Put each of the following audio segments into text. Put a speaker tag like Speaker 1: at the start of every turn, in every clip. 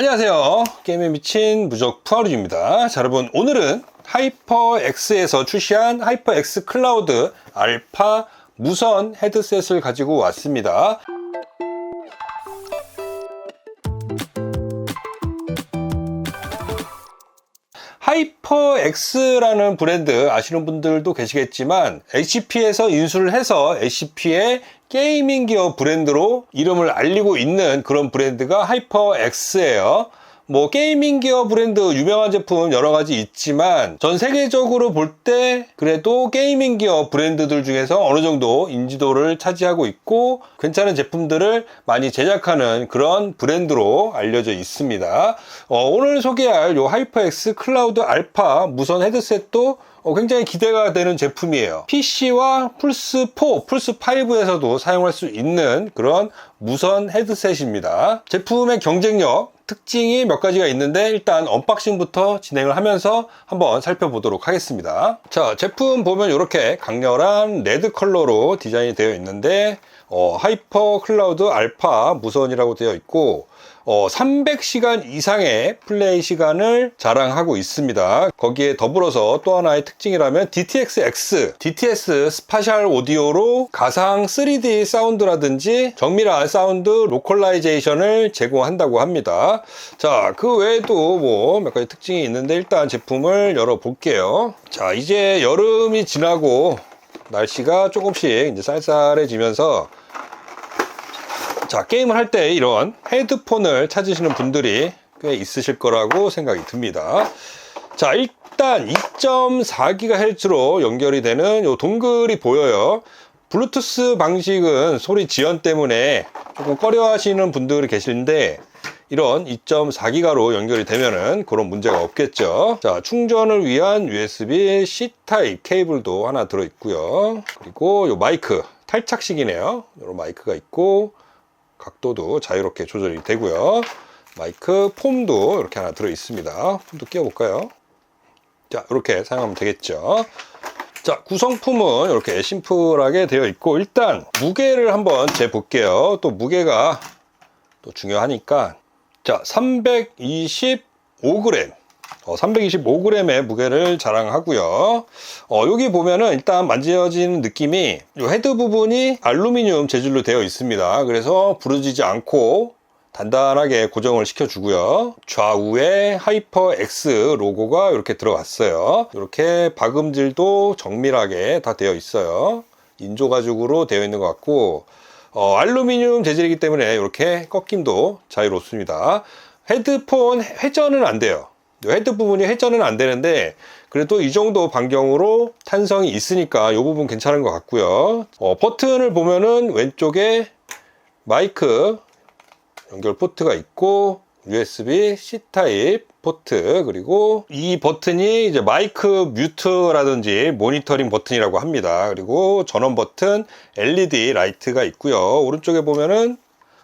Speaker 1: 안녕하세요. 게임에 미친 무적 푸아루입니다. 자, 여러분, 오늘은 하이퍼X에서 출시한 하이퍼X 클라우드 알파 무선 헤드셋을 가지고 왔습니다. 하이퍼X라는 브랜드 아시는 분들도 계시겠지만 HP에서 인수를 해서 HP의 게이밍 기어 브랜드로 이름을 알리고 있는 그런 브랜드가 하이퍼X예요. 뭐 게이밍 기어 브랜드 유명한 제품 여러 가지 있지만 전 세계적으로 볼 때 그래도 게이밍 기어 브랜드들 중에서 어느 정도 인지도를 차지하고 있고 괜찮은 제품들을 많이 제작하는 그런 브랜드로 알려져 있습니다. 어, 오늘 소개할 요 하이퍼X 클라우드 알파 무선 헤드셋도 어, 굉장히 기대가 되는 제품이에요. PC와 플스4, 플스5에서도 사용할 수 있는 그런 무선 헤드셋입니다. 제품의 경쟁력, 특징이 몇 가지가 있는데 일단 언박싱부터 진행을 하면서 한번 살펴보도록 하겠습니다. 자, 제품 보면 이렇게 강렬한 레드 컬러로 디자인이 되어 있는데 어, 하이퍼 클라우드 알파 무선이라고 되어 있고 어, 300시간 이상의 플레이 시간을 자랑하고 있습니다. 거기에 더불어서 또 하나의 특징이라면 DTX-X, DTS 스파셜 오디오로 가상 3D 사운드라든지 정밀한 사운드 로컬라이제이션을 제공한다고 합니다. 자, 그 외에도 뭐 몇 가지 특징이 있는데 일단 제품을 열어볼게요. 자, 이제 여름이 지나고 날씨가 조금씩 이제 쌀쌀해지면서 자, 게임을 할 때 이런 헤드폰을 찾으시는 분들이 꽤 있으실 거라고 생각이 듭니다. 자, 일단 2.4GHz로 연결이 되는 요 동글이 보여요. 블루투스 방식은 소리 지연 때문에 조금 꺼려 하시는 분들이 계시는데 이런 2.4기가로 연결이 되면은 그런 문제가 없겠죠. 자, 충전을 위한 USB-C 타입 케이블도 하나 들어 있고요. 그리고 요 마이크 탈착식이네요. 이런 마이크가 있고 각도도 자유롭게 조절이 되고요. 마이크 폼도 이렇게 하나 들어 있습니다. 폼도 끼워 볼까요? 자, 이렇게 사용하면 되겠죠. 자, 구성품은 이렇게 심플하게 되어 있고 일단 무게를 한번 재 볼게요. 또 무게가 또 중요하니까 자, 325g. 어, 325g의 무게를 자랑하고요. 어, 여기 보면은 일단 만져지는 느낌이 이 헤드 부분이 알루미늄 재질로 되어 있습니다. 그래서 부러지지 않고 단단하게 고정을 시켜주고요. 좌우에 하이퍼 X 로고가 이렇게 들어갔어요. 이렇게 박음질도 정밀하게 다 되어 있어요. 인조 가죽으로 되어 있는 것 같고 어, 알루미늄 재질이기 때문에 이렇게 꺾임도 자유롭습니다. 헤드폰 회전은 안 돼요. 헤드 부분이 회전은 안 되는데 그래도 이 정도 반경으로 탄성이 있으니까 이 부분 괜찮은 것 같고요. 어, 버튼을 보면은 왼쪽에 마이크 연결 포트가 있고 USB C 타입 포트 그리고 이 버튼이 이제 마이크 뮤트라든지 모니터링 버튼이라고 합니다. 그리고 전원 버튼 LED 라이트가 있고요. 오른쪽에 보면은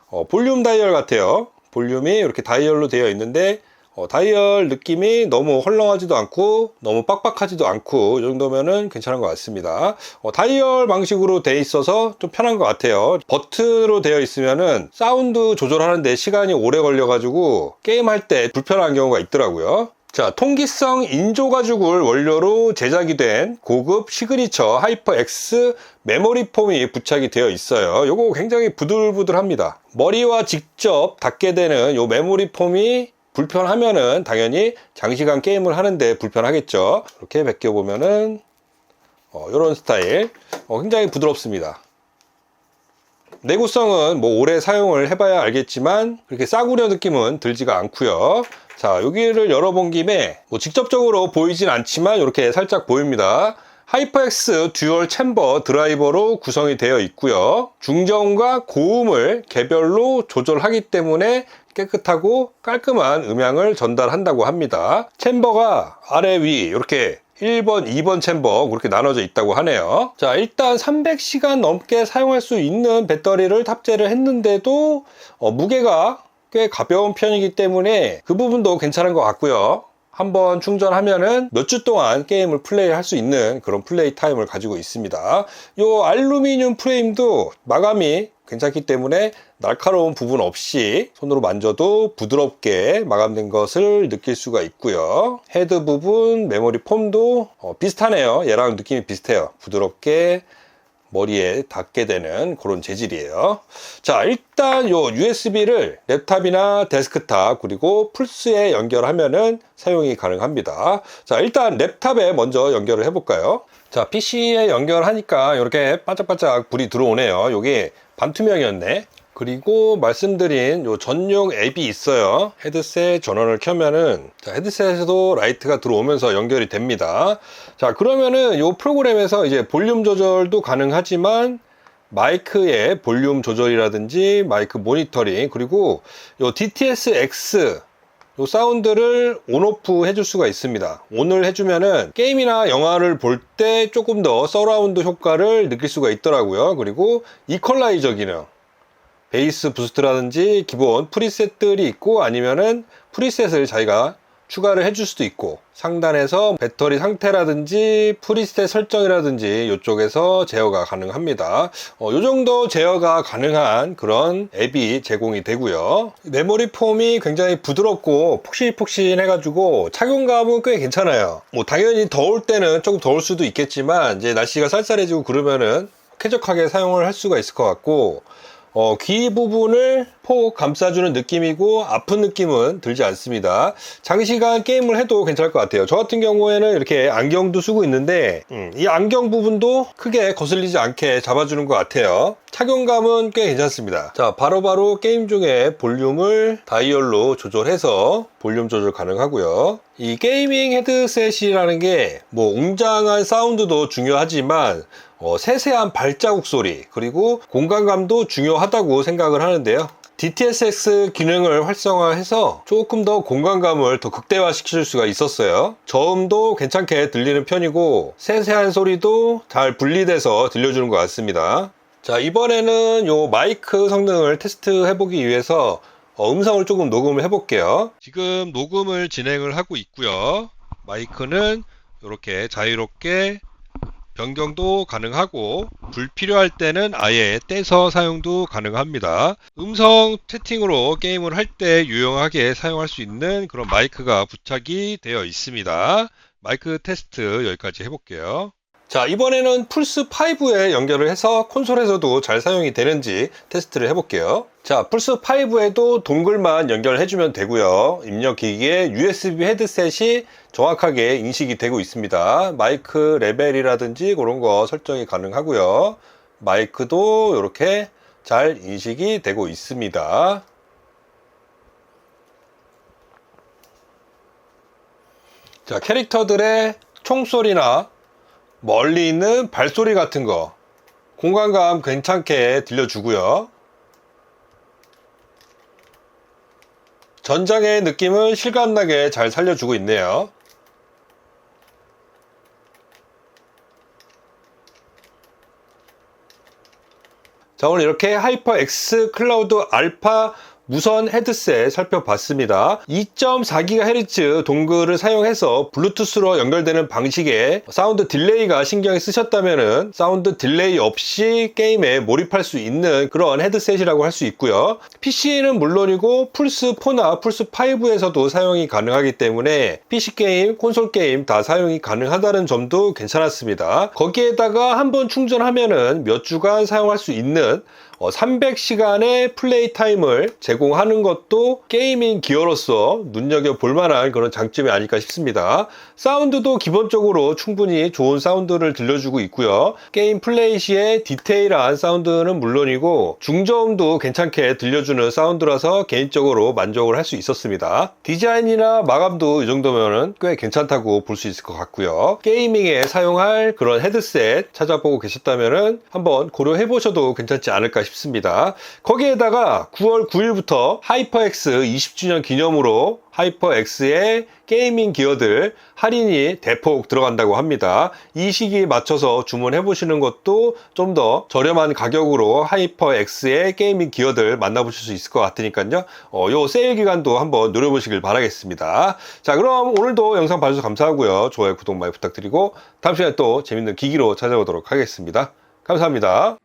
Speaker 1: 어, 볼륨 다이얼 같아요. 볼륨이 이렇게 다이얼로 되어 있는데 어, 다이얼 느낌이 너무 헐렁하지도 않고 너무 빡빡하지도 않고 이 정도면은 괜찮은 것 같습니다 어, 다이얼 방식으로 돼 있어서 좀 편한 것 같아요 버튼으로 되어 있으면은 사운드 조절하는데 시간이 오래 걸려 가지고 게임할 때 불편한 경우가 있더라고요 자, 통기성 인조 가죽을 원료로 제작이 된 고급 시그니처 하이퍼 X 메모리 폼이 부착이 되어 있어요. 이거 굉장히 부들부들합니다. 머리와 직접 닿게 되는 이 메모리 폼이 불편하면은 당연히 장시간 게임을 하는데 불편하겠죠. 이렇게 벗겨 보면은 어, 이런 스타일 어, 굉장히 부드럽습니다. 내구성은 뭐 오래 사용을 해봐야 알겠지만 그렇게 싸구려 느낌은 들지가 않고요. 자 여기를 열어본 김에 뭐 직접적으로 보이진 않지만 이렇게 살짝 보입니다. 하이퍼엑스 듀얼 챔버 드라이버로 구성이 되어 있고요. 중저음과 고음을 개별로 조절하기 때문에 깨끗하고 깔끔한 음향을 전달한다고 합니다. 챔버가 아래 위 이렇게 1번, 2번 챔버 그렇게 나눠져 있다고 하네요. 자, 일단 300시간 넘게 사용할 수 있는 배터리를 탑재를 했는데도 어, 무게가 꽤 가벼운 편이기 때문에 그 부분도 괜찮은 것 같고요. 한번 충전하면은 몇 주 동안 게임을 플레이할 수 있는 그런 플레이 타임을 가지고 있습니다. 요 알루미늄 프레임도 마감이 괜찮기 때문에 날카로운 부분 없이 손으로 만져도 부드럽게 마감된 것을 느낄 수가 있고요. 헤드 부분, 메모리 폼도 어, 비슷하네요. 얘랑 느낌이 비슷해요. 부드럽게 머리에 닿게 되는 그런 재질이에요. 자, 일단 요 USB를 랩탑이나 데스크탑 그리고 플스에 연결하면은 사용이 가능합니다. 자, 일단 랩탑에 먼저 연결을 해 볼까요? 자, PC에 연결하니까 이렇게 반짝반짝 불이 들어오네요. 요게 반투명이었네. 그리고 말씀드린 요 전용 앱이 있어요. 헤드셋 전원을 켜면은 자, 헤드셋에도 라이트가 들어오면서 연결이 됩니다. 자, 그러면은 요 프로그램에서 이제 볼륨 조절도 가능하지만 마이크의 볼륨 조절이라든지 마이크 모니터링 그리고 요 DTS X 요 사운드를 온오프 해줄 수가 있습니다. 온을 해주면은 게임이나 영화를 볼 때 조금 더 서라운드 효과를 느낄 수가 있더라고요. 그리고 이퀄라이저 기능. 베이스 부스트라든지 기본 프리셋들이 있고 아니면은 프리셋을 자기가 추가를 해줄 수도 있고 상단에서 배터리 상태라든지 프리셋 설정이라든지 이쪽에서 제어가 가능합니다. 어, 이 정도 제어가 가능한 그런 앱이 제공이 되고요. 메모리 폼이 굉장히 부드럽고 푹신푹신해가지고 착용감은 꽤 괜찮아요. 뭐 당연히 더울 때는 조금 더울 수도 있겠지만 이제 날씨가 쌀쌀해지고 그러면은 쾌적하게 사용을 할 수가 있을 것 같고 어, 귀 부분을 폭 감싸주는 느낌이고 아픈 느낌은 들지 않습니다. 장시간 게임을 해도 괜찮을 것 같아요. 저 같은 경우에는 이렇게 안경도 쓰고 있는데 음, 이 안경 부분도 크게 거슬리지 않게 잡아주는 것 같아요. 착용감은 꽤 괜찮습니다. 자, 바로바로 게임 중에 볼륨을 다이얼로 조절해서 볼륨 조절 가능하고요. 이 게이밍 헤드셋이라는 게 뭐 웅장한 사운드도 중요하지만 어, 세세한 발자국 소리 그리고 공간감도 중요하다고 생각을 하는데요. DTSX 기능을 활성화해서 조금 더 공간감을 더 극대화시킬 수가 있었어요. 저음도 괜찮게 들리는 편이고 세세한 소리도 잘 분리돼서 들려주는 것 같습니다. 자 이번에는 요 마이크 성능을 테스트 해 보기 위해서 어, 음성을 조금 녹음을 해 볼게요. 지금 녹음을 진행을 하고 있고요. 마이크는 이렇게 자유롭게 변경도 가능하고 불필요할 때는 아예 떼서 사용도 가능합니다. 음성 채팅으로 게임을 할 때 유용하게 사용할 수 있는 그런 마이크가 부착이 되어 있습니다. 마이크 테스트 여기까지 해볼게요. 자 이번에는 플스5에 연결을 해서 콘솔에서도 잘 사용이 되는지 테스트를 해볼게요. 자 플스5에도 동글만 연결해주면 되고요. 입력 기기에 USB 헤드셋이 정확하게 인식이 되고 있습니다. 마이크 레벨이라든지 그런 거 설정이 가능하고요. 마이크도 이렇게 잘 인식이 되고 있습니다. 자 캐릭터들의 총소리나 멀리 있는 발소리 같은 거 공간감 괜찮게 들려주고요. 전장의 느낌을 실감나게 잘 살려주고 있네요. 자 오늘 이렇게 하이퍼 X 클라우드 알파 무선 헤드셋 살펴봤습니다. 2.4GHz 동글을 사용해서 블루투스로 연결되는 방식의 사운드 딜레이가 신경이 쓰셨다면 사운드 딜레이 없이 게임에 몰입할 수 있는 그런 헤드셋이라고 할 수 있고요. PC는 물론이고 플스4나 플스5에서도 사용이 가능하기 때문에 PC 게임, 콘솔 게임 다 사용이 가능하다는 점도 괜찮았습니다. 거기에다가 한번 충전하면 몇 주간 사용할 수 있는 300시간의 어, 플레이 타임을 제공하는 것도 게이밍 기어로서 눈여겨 볼 만한 그런 장점이 아닐까 싶습니다. 사운드도 기본적으로 충분히 좋은 사운드를 들려주고 있고요. 게임 플레이 시에 디테일한 사운드는 물론이고 중저음도 괜찮게 들려주는 사운드라서 개인적으로 만족을 할 수 있었습니다. 디자인이나 마감도 이 정도면 꽤 괜찮다고 볼 수 있을 것 같고요. 게이밍에 사용할 그런 헤드셋 찾아보고 계셨다면 한번 고려해 보셔도 괜찮지 않을까 싶습니다. 거기에다가 9월 9일부터 하이퍼X 20주년 기념으로 하이퍼X의 게이밍 기어들 할인이 대폭 들어간다고 합니다. 이 시기에 맞춰서 주문해 보시는 것도 좀 더 저렴한 가격으로 하이퍼X의 게이밍 기어들 만나보실 수 있을 것 같으니까요. 어, 요 세일 기간도 한번 노려보시길 바라겠습니다. 자, 그럼 오늘도 영상 봐주셔서 감사하고요. 좋아요, 구독 많이 부탁드리고 다음 시간에 또 재밌는 기기로 찾아오도록 하겠습니다. 감사합니다.